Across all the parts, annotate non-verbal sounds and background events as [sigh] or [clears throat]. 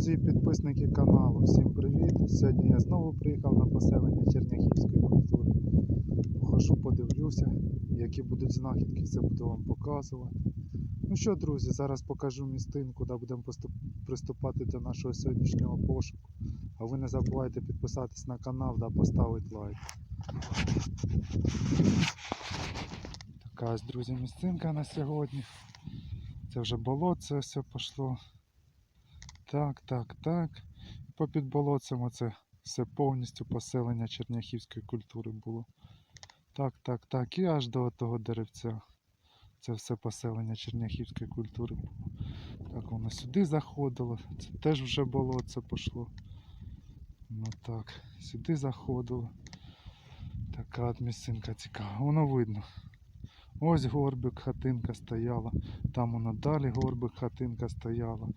Друзі і підписники каналу, всім привіт! Сьогодні я знову приїхав на поселення Черняхівської культури. Похожу, подивлюся, які будуть знахідки, все буду вам показувати. Ну що, друзі, зараз покажу містинку, де будемо приступати до нашого сьогоднішнього пошуку. А ви не забувайте підписатись на канал та поставити лайк. Така ось, друзі, місцинка на сьогодні. Це вже болотце все пішло. Так, так, так. Попід болотцем оце все повністю поселення черняхівської культури було. Так, так, так. І аж до того деревця. Це все поселення черняхівської культури було. Так, воно сюди заходило. Це теж вже болотце пішло. Ну так, сюди заходило. Така от місцинка цікава. Воно видно. Ось горбик, хатинка стояла. Там воно далі горбик, хатинка стояла.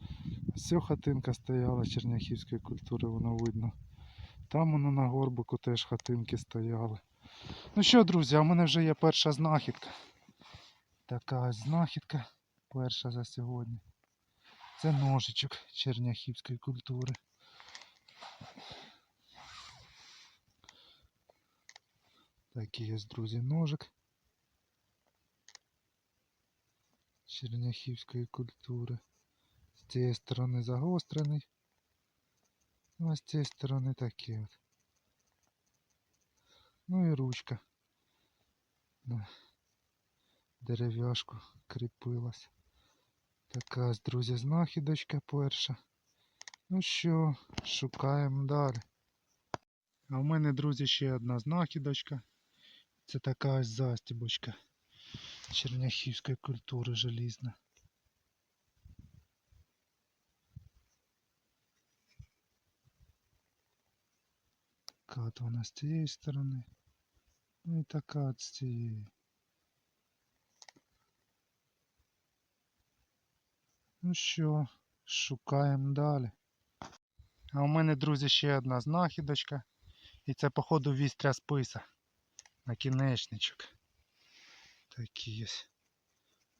Ось хатинка стояла черняхівської культури, воно видно. Там воно на горбику теж хатинки стояли. Ну що, друзі, а в мене вже є перша знахідка. Така ось знахідка. Перша за сьогодні. Це ножичок черняхівської культури. Такий ось, друзі, ножик. Черняхівської культури. З цієї сторони загострений. Ну, а з цієї сторони такий от. Ну і ручка. На дерев'яшку кріпилась. Така друзі, знахідочка перша. Ну що, шукаємо далі. А в мене, друзі, ще одна знахідочка. Це така ось застібочка черняхівської культури желізна. Така от вона з цієї сторони. Ну і така от з цієї. Ну що, шукаємо далі. А у мене, друзі, ще одна знахідочка. І це, походу, вістря списа. Накінечничок. Такий ось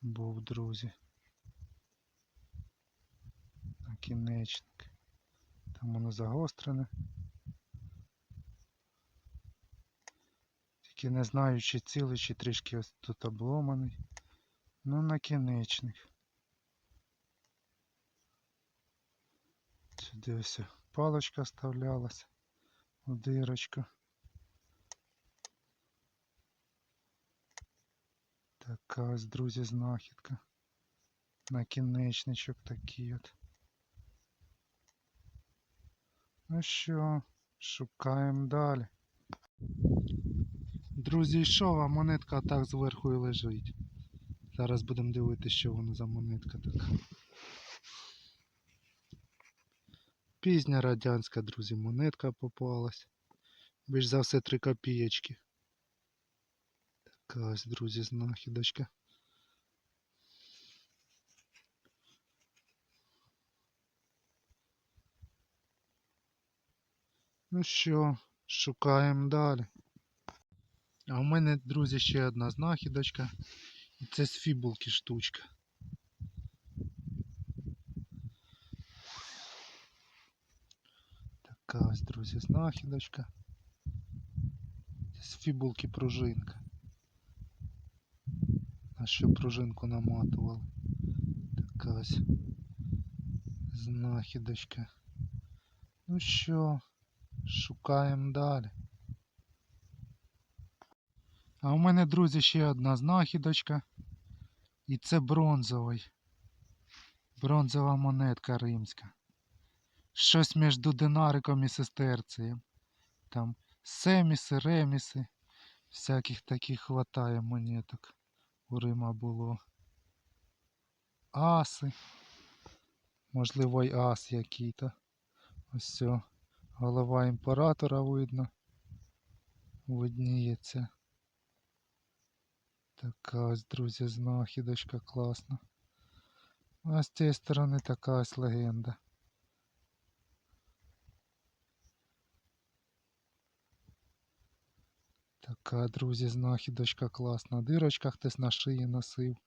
був, друзі. Накінечник. Там воно загострене. Тільки не знаю, чи цілий, чи трішки ось тут обломаний. Ну, накінечник. Сюди ось палочка вставлялась у ось, друзі, знахідка. Накінечничок такий от. Ну що, шукаємо далі. Друзі, і що вам монетка так зверху і лежить. Зараз будемо дивитися, що воно за монетка така. Пізня радянська, друзі, монетка попалась. Більш за все 3 копієчки. Така ось, друзі, знахідочка. Ну що, шукаємо далі. А у мене, друзі, ще одна знахідочка. І це з фібулки штучка. Така ось, друзі, знахідочка. Це з фібулки пружинка. На що пружинку наматували. Така ось знахідочка. Ну що, шукаємо далі. А у мене, друзі, ще одна знахідочка. І це бронзовий. Бронзова монетка римська. Щось між динариком і сестерцієм. Там семіси, реміси. Всяких таких хватає монеток. У Рима було. Аси. Можливо, й ас який-то. Ось все. Голова імператора видно. Видніється. Така ось, друзі, знахідочка класна. А з цієї сторони така ось легенда. Така, друзі, знахідочка класна. Дирочка хтось на шиї носив.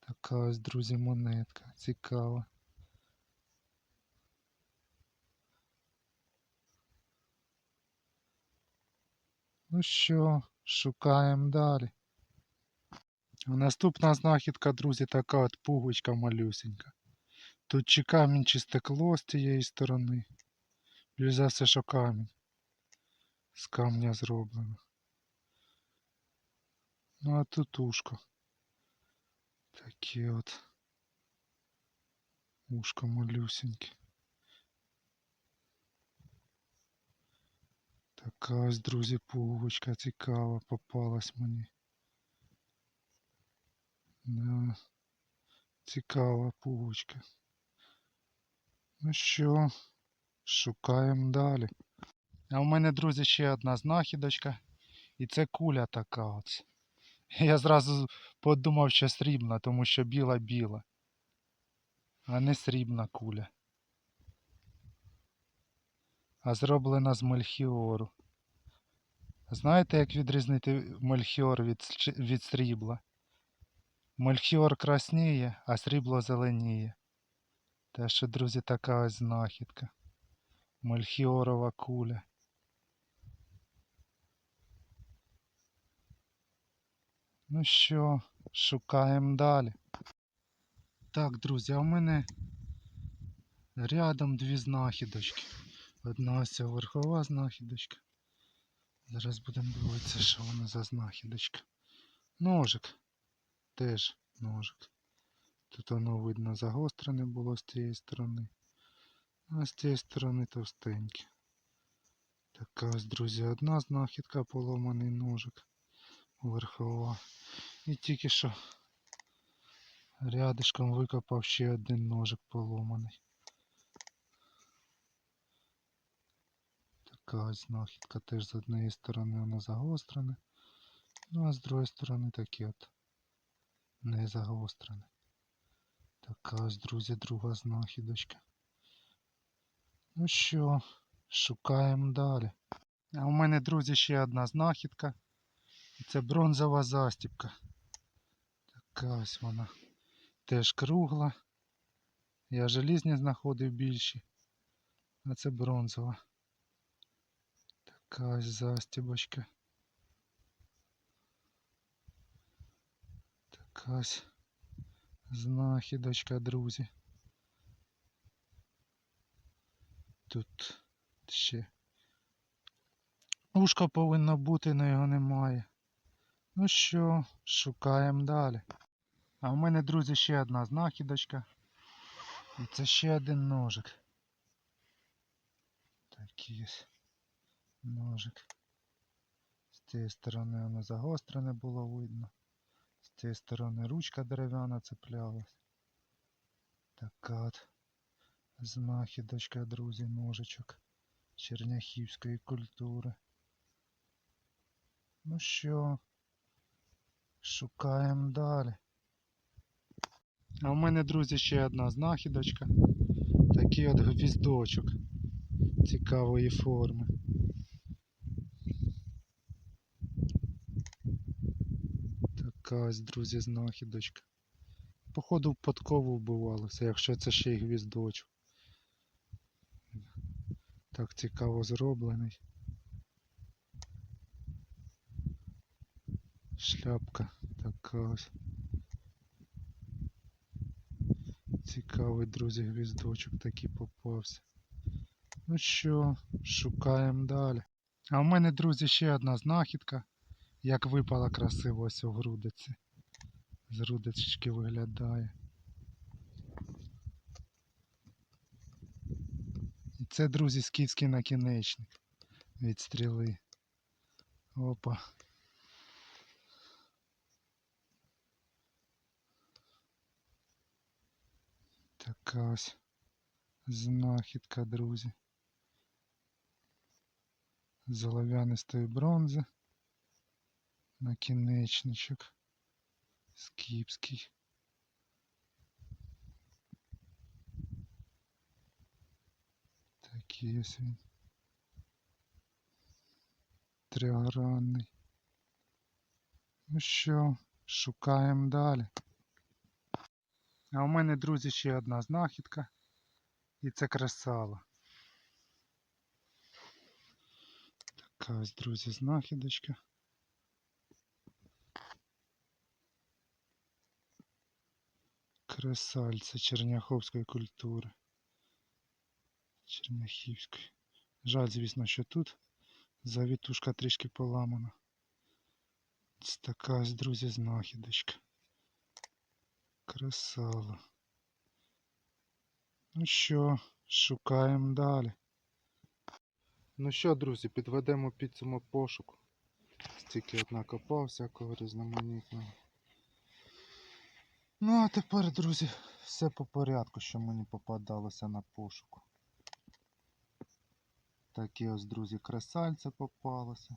Така ось, друзі, монетка. Цікава. Ну що, шукаємо далі. Наступна знахідка, друзі, така от пугочка малюсенька. Тут чи камінь, чи стекло з тієї сторони. Плюс все, що камінь. З камня зроблено. Ну а тут ушко. Такі от. Ушко малюсеньке. Така ось, друзі, пуговичка цікава попалась мені. Да. Цікава пуговичка. Ну що, шукаємо далі. А у мене, друзі, ще одна знахідочка. І це куля така от. [laughs] Я зразу подумав, що срібна, тому що біла-біла. А не срібна куля. А зроблена з мельхіору. Знаєте, як відрізнити мельхіор від, від срібла? Мельхіор красніє, а срібло зеленіє. Те, що, друзі, така ось знахідка. Мельхіорова куля. Ну що, шукаємо далі. Так, друзі, а в мене рядом дві знахідочки. Одна ось верхова знахідочка. Зараз будемо дивитися, що вона за знахідочка. Ножик. Теж ножик. Тут воно видно загострене було з цієї сторони. А з цієї сторони товстеньке. Така ось, друзі, одна знахідка поломаний ножик. Верхова. І тільки що рядишком викопав ще один ножик поломаний. Така ось знахідка теж з однієї сторони вона загострене. Ну а з другої сторони таке от не загострене. Така ось, друзі, друга знахідочка. Ну що, шукаємо далі. А у мене, друзі, ще одна знахідка. Це бронзова застіпка. Така ось вона. Теж кругла. Я желізні знаходив більші. А це бронзова. Така ось застібочка. Така ось знахідочка, друзі. Тут ще ушко повинно бути, але його немає. Ну що, шукаємо далі. А в мене, друзі, ще одна знахідочка. І це ще один ножик. Такий ось ножик. З цієї сторони воно загострене було видно. З цієї сторони ручка дерев'яна цеплялась. Така от знахідочка, друзі, ножичок черняхівської культури. Ну що, шукаємо далі. А в мене, друзі, ще одна знахідочка. Такий от гвіздочок цікавої форми. Така ось, друзі, знахідочка. Походу в подкову вбивалося, якщо це ще й гвіздочок. Так цікаво зроблений. Шляпка така ось. Цікавий, друзі, гвіздочок такий попався. Ну що, шукаємо далі. А в мене, друзі, ще одна знахідка. Як випала красиво ось у грудиці. З грудочки виглядає. І це, друзі, скіфський накінечник від стріли. Опа. Така ось знахідка, друзі. З олов'янистої бронзи. Накінечничок. Скіпський. Такий ось він. Тригранний. Ну що, шукаємо далі. А у мене, друзі, ще одна знахідка. І це кресало. Така ось, друзі, знахідочка. Кресальце черняховської культури. Черняхівської. Жаль, звісно, що тут завітушка трішки поламана. Ось така ось, друзі, знахідочка. Красава. Ну що, шукаємо далі. Ну що, друзі, підведемо підсумок пошуку. Стільки накопав всякого різноманітного. Ну а тепер, друзі, все по порядку, що мені попадалося на пошуку. Такі ось, друзі, кресальце попалося.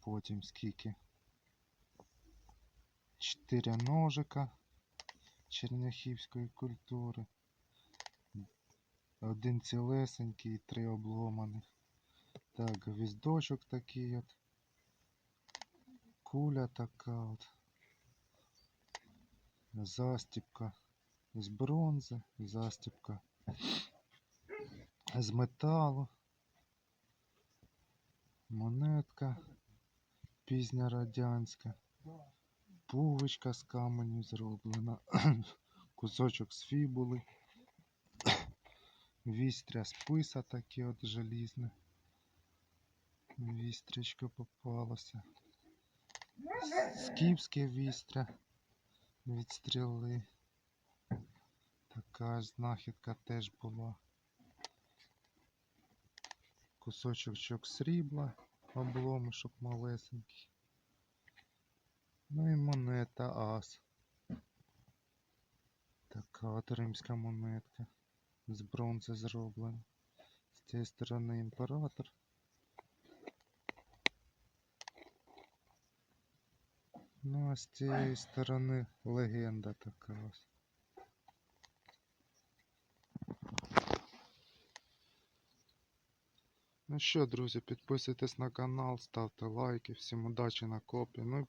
Потім скільки? Чотири ножика черняхівської культури. Один цілесенький і три обломаних. Так, гвіздочок такий от. Куля така от. Застіпка з бронзи, застіпка з металу. Монетка пізня радянська. Пувочка з каменю зроблена. [clears throat] Кусочок з фібули. [clears throat] Вістря списа таке от желізне. Вістрячко попалося. Скіпське вістря від стріли. Така ж знахідка теж була. Кусочок срібла, обломишок малесенький. Ну і монета ас. Така от римська монетка. З бронзи зроблена. З цієї сторони імператор. Ну а з цієї сторони легенда така ось. Ну що, друзі, підписуйтесь на канал, ставте лайки, всім удачі на копі. Ну і